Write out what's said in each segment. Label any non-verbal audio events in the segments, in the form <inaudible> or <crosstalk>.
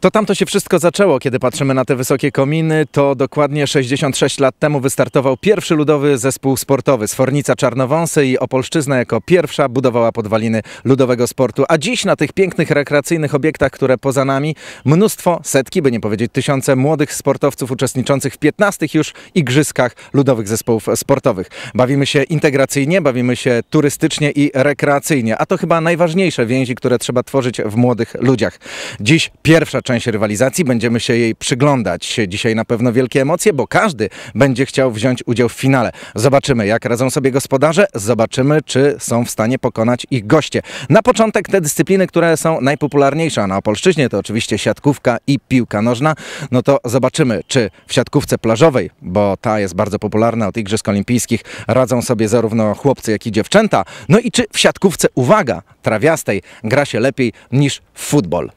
To tam to się wszystko zaczęło, kiedy patrzymy na te wysokie kominy. To dokładnie 66 lat temu wystartował pierwszy ludowy zespół sportowy. Sfornica Czarnowąsy i Opolszczyzna jako pierwsza budowała podwaliny ludowego sportu. A dziś na tych pięknych rekreacyjnych obiektach, które poza nami, mnóstwo, setki, by nie powiedzieć tysiące młodych sportowców uczestniczących w 15 już igrzyskach ludowych zespołów sportowych. Bawimy się integracyjnie, bawimy się turystycznie i rekreacyjnie. A to chyba najważniejsze więzi, które trzeba tworzyć w młodych ludziach. Dziś pierwsza część rywalizacji. Będziemy się jej przyglądać. Dzisiaj na pewno wielkie emocje, bo każdy będzie chciał wziąć udział w finale. Zobaczymy, jak radzą sobie gospodarze. Zobaczymy, czy są w stanie pokonać ich goście. Na początek te dyscypliny, które są najpopularniejsze, na Opolszczyźnie to oczywiście siatkówka i piłka nożna. No to zobaczymy, czy w siatkówce plażowej, bo ta jest bardzo popularna od Igrzysk Olimpijskich, radzą sobie zarówno chłopcy, jak i dziewczęta. No i czy w siatkówce, uwaga, trawiastej gra się lepiej niż w futbol.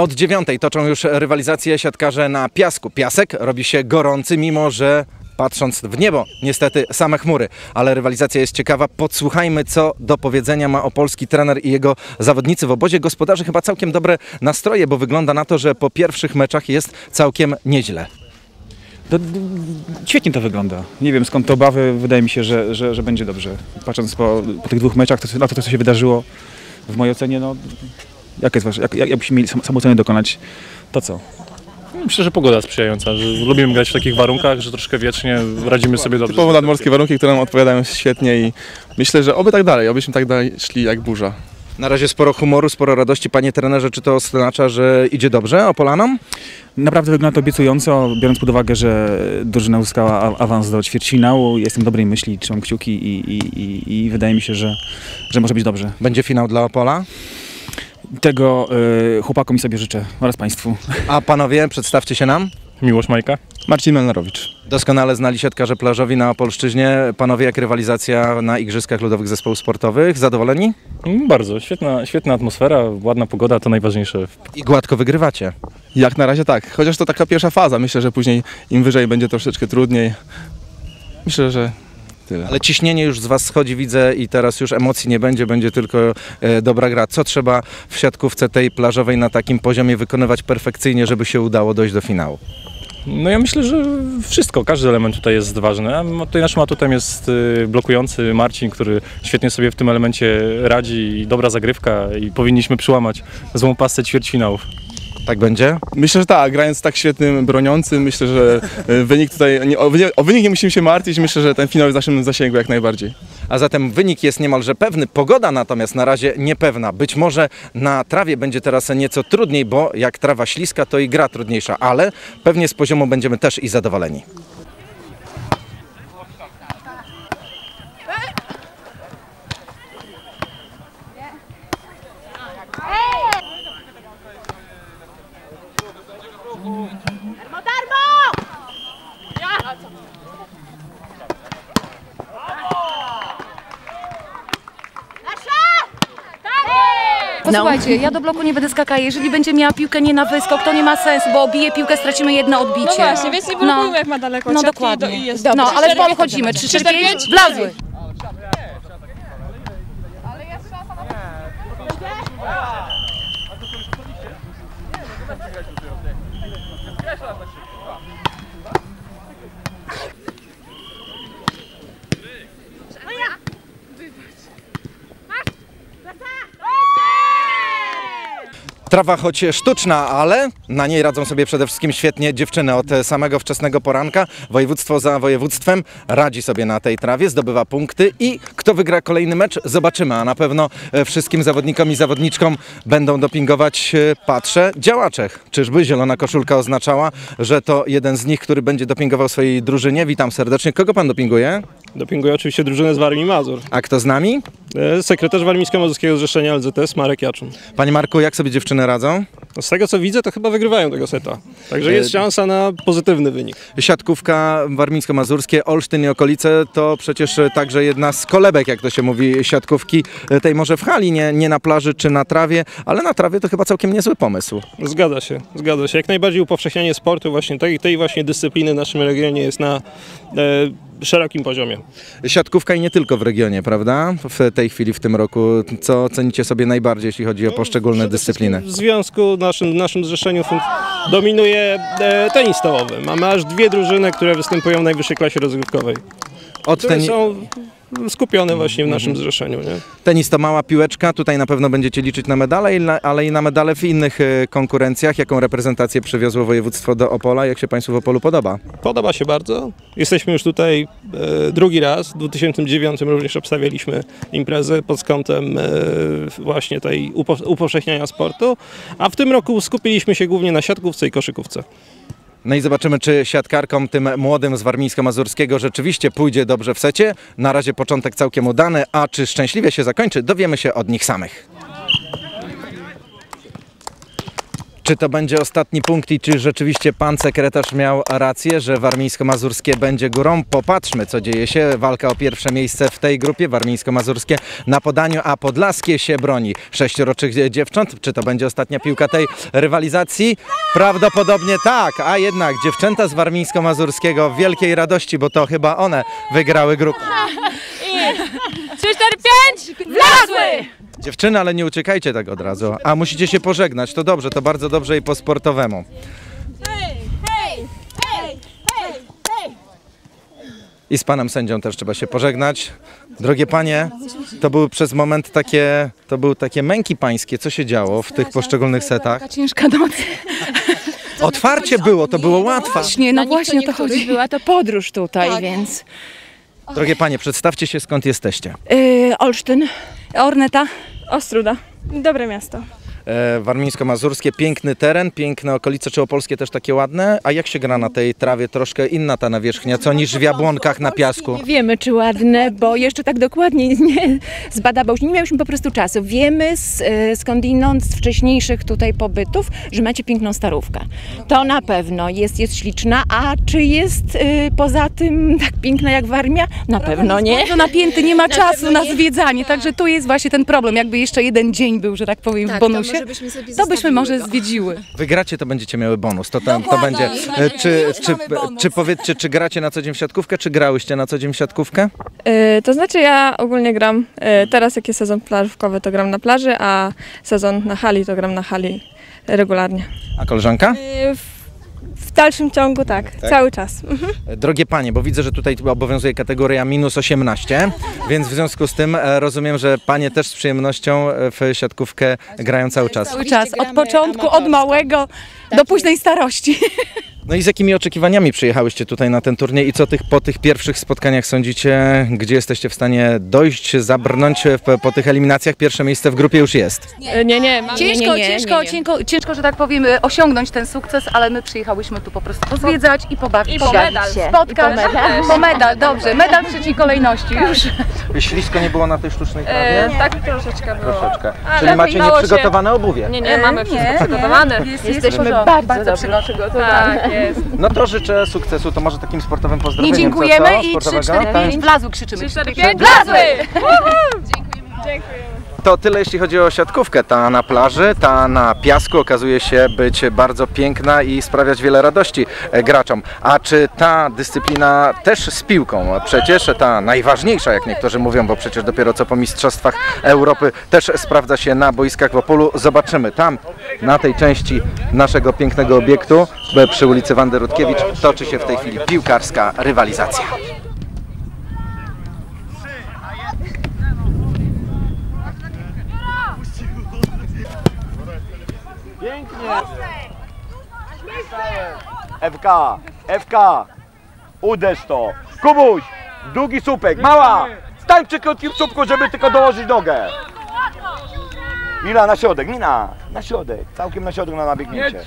Od dziewiątej toczą już rywalizacje siatkarze na piasku. Piasek robi się gorący, mimo że patrząc w niebo, niestety same chmury, ale rywalizacja jest ciekawa. Podsłuchajmy, co do powiedzenia ma opolski trener i jego zawodnicy w obozie. Gospodarzy chyba całkiem dobre nastroje, bo wygląda na to, że po pierwszych meczach jest całkiem nieźle. To, świetnie to wygląda. Nie wiem skąd te obawy, wydaje mi się, że, że, że będzie dobrze. Patrząc po, po tych dwóch meczach, to, na to, co się wydarzyło, w mojej ocenie, no, jak jest wasz, jak, jak, jakbyśmy mieli sam- samooceny dokonać, to co? Myślę, że pogoda sprzyjająca, że lubimy grać w takich warunkach, że troszkę wiecznie radzimy sobie dobrze. Typowo nadmorskie warunki, które nam odpowiadają świetnie i myślę, że oby tak dalej, obyśmy tak dalej szli jak burza. Na razie sporo humoru, sporo radości. Panie trenerze, czy to oznacza, że idzie dobrze Opolanom? Naprawdę wygląda to obiecująco, biorąc pod uwagę, że drużyna uzyskała awans do ćwierćfinału. Jestem dobrej myśli, trzymam kciuki i, i, i, i wydaje mi się, że, że może być dobrze. Będzie finał dla Opola. Tego y, chłopakom i sobie życzę oraz Państwu. A panowie, przedstawcie się nam. Miłość Majka. Marcin Melnarowicz. Doskonale znali siatkarze plażowi na Opolszczyźnie. Panowie, jak rywalizacja na Igrzyskach Ludowych Zespołów Sportowych? Zadowoleni? Mm, Bardzo, świetna, świetna atmosfera, ładna pogoda to najważniejsze. I gładko wygrywacie. Jak na razie tak, chociaż to taka pierwsza faza, myślę, że później im wyżej będzie troszeczkę trudniej. Myślę, że tyle. Ale ciśnienie już z was schodzi, widzę, i teraz już emocji nie będzie, będzie tylko e, dobra gra. Co trzeba w siatkówce tej plażowej na takim poziomie wykonywać perfekcyjnie, żeby się udało dojść do finału? No ja myślę, że wszystko, każdy element tutaj jest ważny. A tutaj naszym atutem jest y, blokujący Marcin, który świetnie sobie w tym elemencie radzi i dobra zagrywka i powinniśmy przyłamać złą pasę ćwierćfinałów. Tak będzie? Myślę, że tak, grając tak świetnym broniącym, myślę, że e, wynik tutaj, nie, o, wynik- o wynik nie musimy się martwić, myślę, że ten finał jest w naszym zasięgu jak najbardziej. A zatem wynik jest niemalże pewny, pogoda natomiast na razie niepewna. Być może na trawie będzie teraz nieco trudniej, bo jak trawa śliska, to i gra trudniejsza, ale pewnie z poziomu będziemy też i zadowoleni. Posłuchajcie, ja do bloku nie będę skakać. Jeżeli będzie miała piłkę nie na wyskok, to nie ma sensu, bo obije piłkę, stracimy jedno odbicie. No właśnie, więc nie blokujmy jak ma daleko No dokładnie. do- i jest no, dobrze. ale Cztery, pięć? podchodzimy. 3, 4, 5, 5? wlazły. Trawa choć sztuczna, ale na niej radzą sobie przede wszystkim świetnie dziewczyny od samego wczesnego poranka. Województwo za województwem radzi sobie na tej trawie, zdobywa punkty i kto wygra kolejny mecz zobaczymy, a na pewno e, wszystkim zawodnikom i zawodniczkom będą dopingować, e, patrzę, działaczek. Czyżby zielona koszulka oznaczała, że to jeden z nich, który będzie dopingował swojej drużynie. Witam serdecznie. Kogo pan dopinguje? Dopinguje oczywiście drużynę z Warmii Mazur. A kto z nami? E, Sekretarz Warmińsko-Mazurskiego Zrzeszenia LZS Marek Jaczun. Panie Marku, jak sobie dziewczyny radzą? No z tego co widzę, to chyba wygrywają tego seta. Także jest E, szansa na pozytywny wynik. Siatkówka warmińsko-mazurskie, Olsztyn i okolice to przecież także jedna z kolebek, jak to się mówi, siatkówki e, tej może w hali, nie, nie na plaży czy na trawie, ale na trawie to chyba całkiem niezły pomysł. Zgadza się, zgadza się. Jak najbardziej upowszechnianie sportu właśnie tej, tej właśnie dyscypliny w naszym regionie jest na e, szerokim poziomie. Siatkówka i nie tylko w regionie, prawda? W tej chwili, w tym roku. Co cenicie sobie najbardziej, jeśli chodzi o poszczególne Przede dyscypliny? W związku naszym, naszym zrzeszeniu dominuje e, tenis stołowy. Mamy aż dwie drużyny, które występują w najwyższej klasie rozgrywkowej, Od teni- są skupione właśnie w naszym zrzeszeniu. Nie? tenis to mała piłeczka, tutaj na pewno będziecie liczyć na medale, ale i na medale w innych e, konkurencjach. Jaką reprezentację przywiozło województwo do Opola? Jak się Państwu w Opolu podoba? Podoba się bardzo. Jesteśmy już tutaj e, drugi raz. W 2009 również obstawialiśmy imprezę pod kątem e, właśnie tej upo- upowszechniania sportu, a w tym roku skupiliśmy się głównie na siatkówce i koszykówce. No i zobaczymy, czy siatkarkom, tym młodym z warmińsko-mazurskiego rzeczywiście pójdzie dobrze w secie. Na razie początek całkiem udany, a czy szczęśliwie się zakończy, dowiemy się od nich samych. Czy to będzie ostatni punkt i czy rzeczywiście pan sekretarz miał rację, że warmińsko-mazurskie będzie górą? Popatrzmy, co dzieje się. Walka o pierwsze miejsce w tej grupie, warmińsko-mazurskie na podaniu, a podlaskie się broni. Sześcioroczych dziewcząt. Czy to będzie ostatnia piłka tej rywalizacji? Prawdopodobnie tak, a jednak dziewczęta z warmińsko-mazurskiego w wielkiej radości, bo to chyba one wygrały grupę. 3, 4, 5! Wlazły! Dziewczyny, ale nie uciekajcie tak od razu. A musicie się pożegnać. To dobrze, to bardzo dobrze i po sportowemu. I z panem sędzią też trzeba się pożegnać. Drogie panie, to były przez moment takie, to były takie męki pańskie. Co się działo w tych poszczególnych setach? Taka ciężka noc. <laughs> Otwarcie było, to było łatwe. Właśnie, no właśnie o to chodzi. Była to podróż tutaj, więc. Drogie panie, przedstawcie się skąd jesteście. Yy, Olsztyn. Orneta. Ostruda. Dobre miasto. E, Warmińsko-mazurskie, piękny teren, piękne okolice, czy opolskie też takie ładne. A jak się gra na tej trawie? Troszkę inna ta nawierzchnia, co niż w Jabłonkach na piasku. Nie wiemy, czy ładne, bo jeszcze tak dokładnie <laughs> nie zbadawałyśmy. Nie miałyśmy po prostu czasu. Wiemy z, e, skądinąd, z wcześniejszych tutaj pobytów, że macie piękną starówkę. To na pewno jest, jest śliczna, a czy jest e, poza tym tak piękna jak Warmia? Na pewno nie. Bardzo napięty, nie ma <laughs> Na czasu na nie. zwiedzanie, także tu jest właśnie ten problem. Jakby jeszcze jeden dzień był, że tak powiem, w bonusie, byśmy sobie to byśmy może zwiedziły. Wygracie, to będziecie miały bonus. To, tam, to będzie. E, Czy, czy, czy powiedzcie, czy gracie na co dzień w siatkówkę, czy grałyście na co dzień w siatkówkę? Yy, to znaczy ja ogólnie gram, yy, teraz jak jest sezon plażówkowy to gram na plaży, a sezon na hali to gram na hali regularnie. A koleżanka? Yy, w, dalszym ciągu tak, cały czas. E, Drogie panie, bo widzę, że tutaj obowiązuje kategoria minus 18, więc w związku z tym e, rozumiem, że panie też z przyjemnością e, w siatkówkę grają cały czas. Cały czas, od początku, od małego do późnej starości. <laughs> No i z jakimi oczekiwaniami przyjechałyście tutaj na ten turniej i co tych, po tych pierwszych spotkaniach sądzicie, gdzie jesteście w stanie dojść, zabrnąć e, po, po tych eliminacjach? Pierwsze miejsce w grupie już jest. Nie, nie, mam, Ciężko, nie, nie, ciężko, ciężko, ciężko, że tak powiem, osiągnąć ten sukces, ale my przyjechałyśmy tu po prostu pozwiedzać i pobawić I po się. medal. Spotkać. I po medal. Po medal, dobrze. Medal w trzeciej kolejności już. Ślisko nie było na tej sztucznej Yy, tak troszeczkę było. Troszeczkę. Ale Czyli macie się. nieprzygotowane obuwie. Nie, nie, mamy wszystko przygotowane. Jest, Jesteśmy bardzo dobrze przygotowani. Tak, jest. No to życzę sukcesu, to może takim sportowym Nie pozdrowieniem. dziękujemy co, co? i 3, Sportowego? 4, Tak. 5 wlazły krzyczymy. 3, 4, 5, Wlazły! To tyle jeśli chodzi o siatkówkę. Ta na plaży, ta na piasku okazuje się być bardzo piękna i sprawiać wiele radości e, graczom. A czy ta dyscyplina też z piłką? Przecież ta najważniejsza, jak niektórzy mówią, bo przecież dopiero co po Mistrzostwach Europy też sprawdza się na boiskach w Opolu. Zobaczymy tam, na tej części naszego pięknego obiektu przy ulicy Wandy Rutkiewicz toczy się w tej chwili piłkarska rywalizacja. FK, FK, uderz to. Kubuś, długi słupek, mała, stań przy krótkim słupku, żeby tylko dołożyć nogę. Mila na środek, Mina, na środek, całkiem na środek na nabiegnięcie.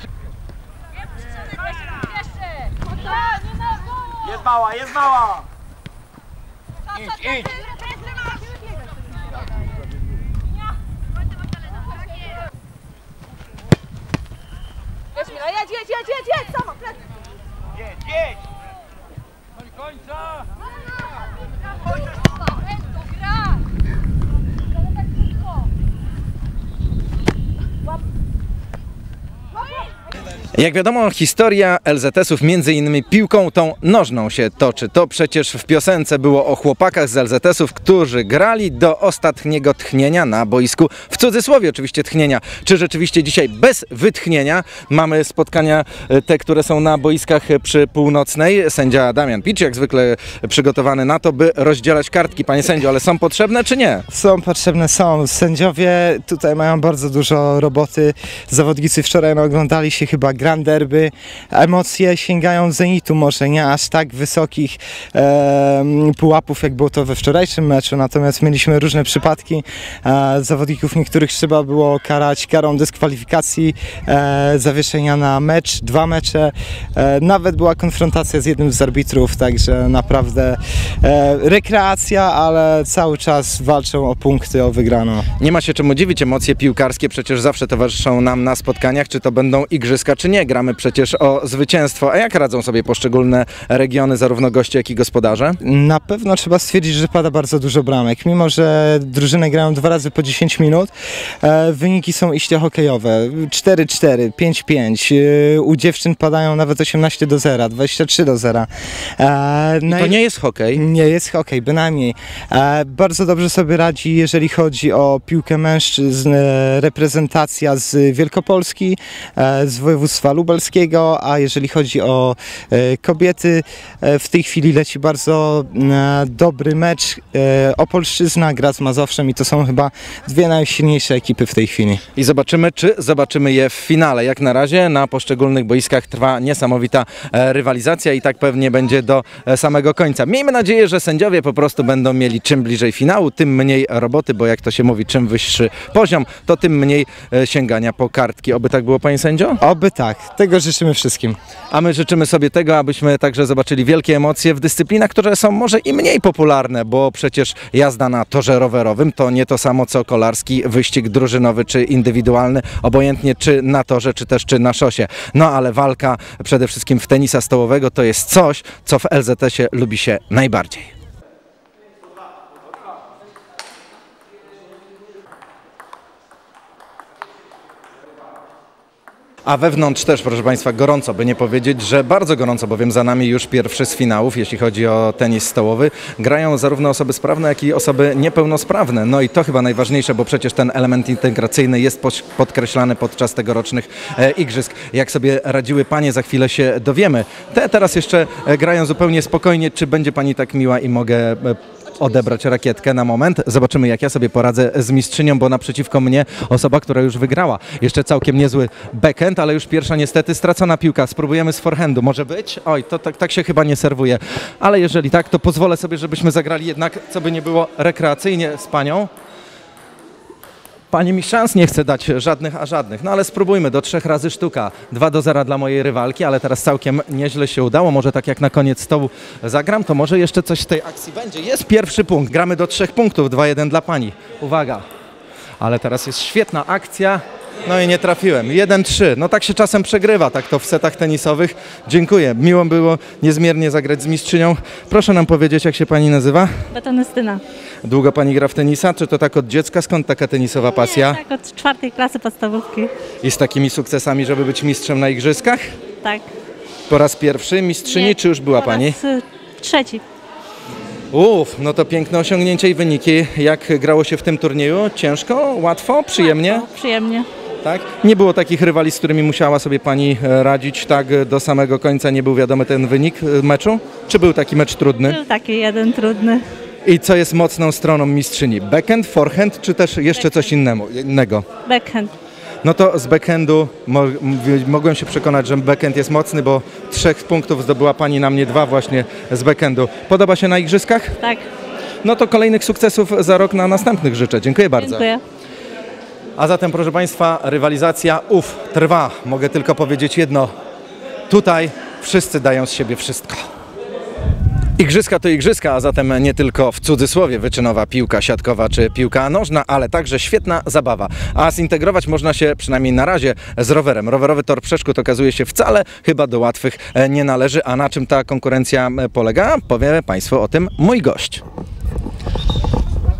Jest mała, jest mała. Idź, idź. Mila, jedź, jedź, jedź, jedź, jedź, sama, plecy. Jedź, jedź! Jak wiadomo, historia LZS-ów między innymi piłką tą nożną się toczy. To przecież w piosence było o chłopakach z LZS-ów, którzy grali do ostatniego tchnienia na boisku. W cudzysłowie oczywiście tchnienia. Czy rzeczywiście dzisiaj bez wytchnienia mamy spotkania e, te, które są na boiskach e, przy północnej? Sędzia Damian Picz, jak zwykle przygotowany na to, by rozdzielać kartki. Panie sędzio, ale są potrzebne czy nie? Są potrzebne, są. Sędziowie tutaj mają bardzo dużo roboty. Zawodnicy wczoraj no, oglądali się chyba Grand Derby. Emocje sięgają zenitu, może nie aż tak wysokich em, pułapów, jak było to we wczorajszym meczu. Natomiast mieliśmy różne przypadki. E, zawodników niektórych trzeba było karać karą dyskwalifikacji, e, zawieszenia na mecz, dwa mecze. E, nawet była konfrontacja z jednym z arbitrów, także naprawdę e, rekreacja, ale cały czas walczą o punkty, o wygraną. Nie ma się czemu dziwić, emocje piłkarskie przecież zawsze towarzyszą nam na spotkaniach, czy to będą igrzyska, czy nie. Gramy przecież o zwycięstwo. A jak radzą sobie poszczególne regiony, zarówno goście, jak i gospodarze? Na pewno trzeba stwierdzić, że pada bardzo dużo bramek. Mimo, że drużyny grają dwa razy po 10 minut, e, wyniki są iście hokejowe. 4-4, 5-5. E, u dziewczyn padają nawet 18 do 0, 23 do 0. E, I to nie jest hokej. Nie jest hokej, bynajmniej. E, bardzo dobrze sobie radzi, jeżeli chodzi o piłkę mężczyzn, e, reprezentacja z Wielkopolski, e, z województwa lubelskiego, a jeżeli chodzi o e, kobiety, e, w tej chwili leci bardzo e, dobry mecz. Opolszczyzna gra z Mazowszem i to są chyba dwie najsilniejsze ekipy w tej chwili. I zobaczymy, czy zobaczymy je w finale. Jak na razie na poszczególnych boiskach trwa niesamowita rywalizacja i tak pewnie będzie do samego końca. Miejmy nadzieję, że sędziowie po prostu będą mieli czym bliżej finału, tym mniej roboty, bo jak to się mówi, czym wyższy poziom, to tym mniej sięgania po kartki. Oby tak było, panie sędzio? Oby tak. Tego życzymy wszystkim. A my życzymy sobie tego, abyśmy także zobaczyli wielkie emocje w dyscyplinach, które są może i mniej popularne, bo przecież jazda na torze rowerowym to nie to samo co kolarski wyścig drużynowy czy indywidualny, obojętnie czy na torze, czy też czy na szosie. No ale walka przede wszystkim w tenisa stołowego to jest coś, co w LZS-ie lubi się najbardziej. A wewnątrz też, proszę Państwa, gorąco, by nie powiedzieć, że bardzo gorąco, bowiem za nami już pierwszy z finałów, jeśli chodzi o tenis stołowy. Grają zarówno osoby sprawne, jak i osoby niepełnosprawne. No i to chyba najważniejsze, bo przecież ten element integracyjny jest podkreślany podczas tegorocznych e, igrzysk. Jak sobie radziły Panie, za chwilę się dowiemy. Te teraz jeszcze e, grają zupełnie spokojnie. Czy będzie Pani tak miła i mogę e, odebrać rakietkę na moment. Zobaczymy, jak ja sobie poradzę z mistrzynią, bo naprzeciwko mnie osoba, która już wygrała. Jeszcze całkiem niezły backhand, ale już pierwsza niestety stracona piłka. Spróbujemy z forehandu. Może być? Oj, to tak, tak się chyba nie serwuje. Ale jeżeli tak, to pozwolę sobie, żebyśmy zagrali jednak, co by nie było, rekreacyjnie z panią. Pani mi szans nie chce dać żadnych, a żadnych. No ale spróbujmy, do trzech razy sztuka. 2 do 0 dla mojej rywalki, ale teraz całkiem nieźle się udało. Może tak jak na koniec stołu zagram, to może jeszcze coś z tej akcji będzie. Jest pierwszy punkt, gramy do trzech punktów, 2-1 dla pani. Uwaga. Ale teraz jest świetna akcja. No i nie trafiłem. 1-3. No tak się czasem przegrywa, tak to w setach tenisowych. Dziękuję. Miło było niezmiernie zagrać z mistrzynią. Proszę nam powiedzieć, jak się pani nazywa? Betonestyna. Długo pani gra w tenisa? Czy to tak od dziecka? Skąd taka tenisowa pasja? Tak, od czwartej klasy podstawówki. I z takimi sukcesami, żeby być mistrzem na igrzyskach? Tak. Po raz pierwszy mistrzyni, Nie, czy już była po raz, pani? y, Trzeci. Uff, no to piękne osiągnięcie i wyniki. Jak grało się w tym turnieju? Ciężko? Łatwo? Przyjemnie? Przyjemnie. Tak? Nie było takich rywali, z którymi musiała sobie pani e, radzić tak e, do samego końca? Nie był wiadomy ten wynik e, meczu? Czy był taki mecz trudny? Był taki jeden trudny. I co jest mocną stroną mistrzyni? Backhand, forehand, czy też jeszcze coś innemu, innego? Backhand. No to z backhandu mo- mogłem się przekonać, że backhand jest mocny, bo trzech punktów zdobyła Pani na mnie dwa właśnie z backhandu. Podoba się na igrzyskach? Tak. No to kolejnych sukcesów za rok na następnych życzę. Dziękuję bardzo. Dziękuję. A zatem, proszę Państwa, rywalizacja ów trwa. Mogę tylko powiedzieć jedno. Tutaj wszyscy dają z siebie wszystko. Igrzyska to igrzyska, a zatem nie tylko w cudzysłowie wyczynowa piłka siatkowa czy piłka nożna, ale także świetna zabawa. A zintegrować można się przynajmniej na razie z rowerem. Rowerowy tor przeszkód okazuje się wcale chyba do łatwych nie należy. A na czym ta konkurencja polega? Powie Państwu o tym mój gość.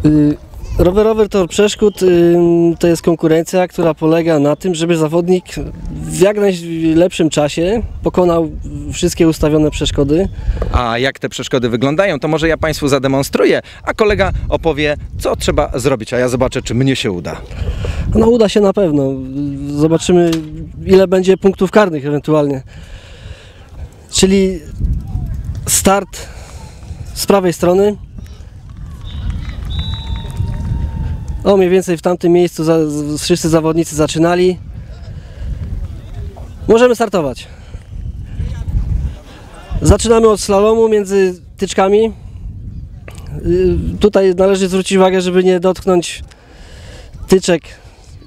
Y, Rowerowy tor przeszkód y, to jest konkurencja, która polega na tym, żeby zawodnik w jak najlepszym czasie pokonał wszystkie ustawione przeszkody. A jak te przeszkody wyglądają, to może ja Państwu zademonstruję, a kolega opowie, co trzeba zrobić, a ja zobaczę, czy mnie się uda. No uda się na pewno. Zobaczymy ile będzie punktów karnych ewentualnie. Czyli start z prawej strony. O, mniej więcej w tamtym miejscu za, wszyscy zawodnicy zaczynali. Możemy startować. Zaczynamy od slalomu między tyczkami. Y, Tutaj należy zwrócić uwagę, żeby nie dotknąć tyczek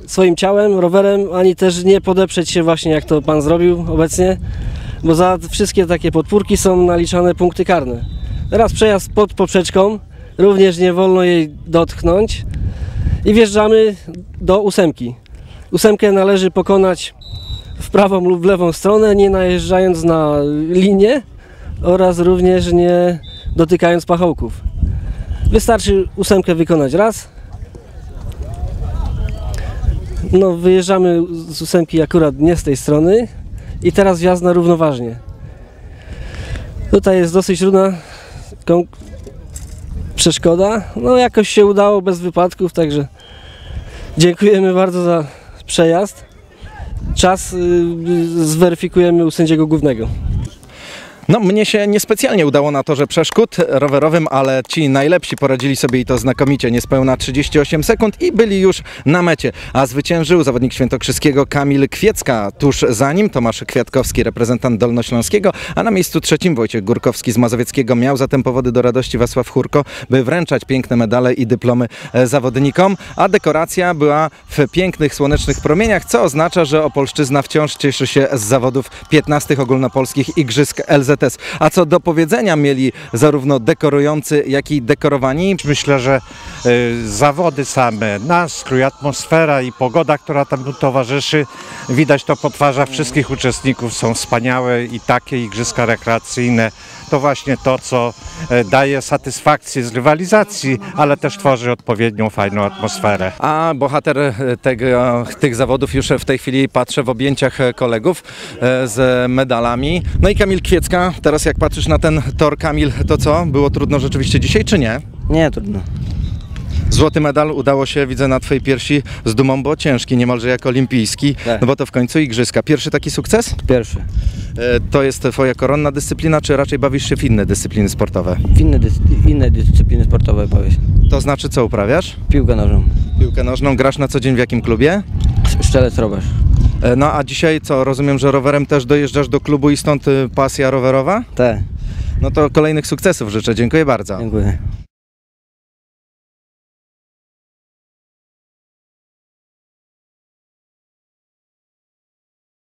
swoim ciałem, rowerem, ani też nie podeprzeć się właśnie jak to pan zrobił obecnie, bo za wszystkie takie podpórki są naliczane punkty karne. Teraz przejazd pod poprzeczką, również nie wolno jej dotknąć i wjeżdżamy do ósemki. Ósemkę należy pokonać w prawą lub w lewą stronę, nie najeżdżając na linię oraz również nie dotykając pachołków. Wystarczy ósemkę wykonać raz, no, wyjeżdżamy z ósemki akurat nie z tej strony i teraz wjazd na równoważnie. Tutaj jest dosyć trudna przeszkoda. No jakoś się udało bez wypadków, także dziękujemy bardzo za przejazd. Czas y, zweryfikujemy u sędziego głównego. No, mnie się niespecjalnie udało na torze przeszkód rowerowym, ale ci najlepsi poradzili sobie i to znakomicie, niespełna 38 sekund i byli już na mecie. A zwyciężył zawodnik świętokrzyskiego Kamil Kwiecka. Tuż za nim Tomasz Kwiatkowski, reprezentant Dolnośląskiego, a na miejscu trzecim Wojciech Górkowski z Mazowieckiego. Miał zatem powody do radości Wasław Hurko, by wręczać piękne medale i dyplomy e, zawodnikom, a dekoracja była w pięknych, słonecznych promieniach, co oznacza, że Opolszczyzna wciąż cieszy się z zawodów 15 ogólnopolskich Igrzysk A co do powiedzenia mieli zarówno dekorujący, jak i dekorowani? Myślę, że y, zawody same, nastrój, atmosfera i pogoda, która tam towarzyszy, widać to po twarzach wszystkich uczestników, są wspaniałe i takie igrzyska rekreacyjne. To właśnie to, co e, daje satysfakcję z rywalizacji, ale też tworzy odpowiednią fajną atmosferę. A bohater e, tego, tych zawodów już w tej chwili patrzę w objęciach e, kolegów e, z medalami. No i Kamil Kwiecka, teraz jak patrzysz na ten tor, Kamil, to co? Było trudno rzeczywiście dzisiaj, czy nie? Nie, trudno. Złoty medal udało się, widzę na Twojej piersi z dumą, bo ciężki, niemalże jak olimpijski, Tak. no bo to w końcu igrzyska. Pierwszy taki sukces? Pierwszy. E, To jest Twoja koronna dyscyplina, czy raczej bawisz się w inne dyscypliny sportowe? W inne, dys- inne dyscypliny sportowe powiedz. To znaczy co uprawiasz? Piłkę nożną. Piłkę nożną, grasz na co dzień w jakim klubie? Szczelec rowerz. E, No a dzisiaj co, rozumiem, że rowerem też dojeżdżasz do klubu i stąd y, pasja rowerowa? Tak. No to kolejnych sukcesów życzę, dziękuję bardzo. Dziękuję.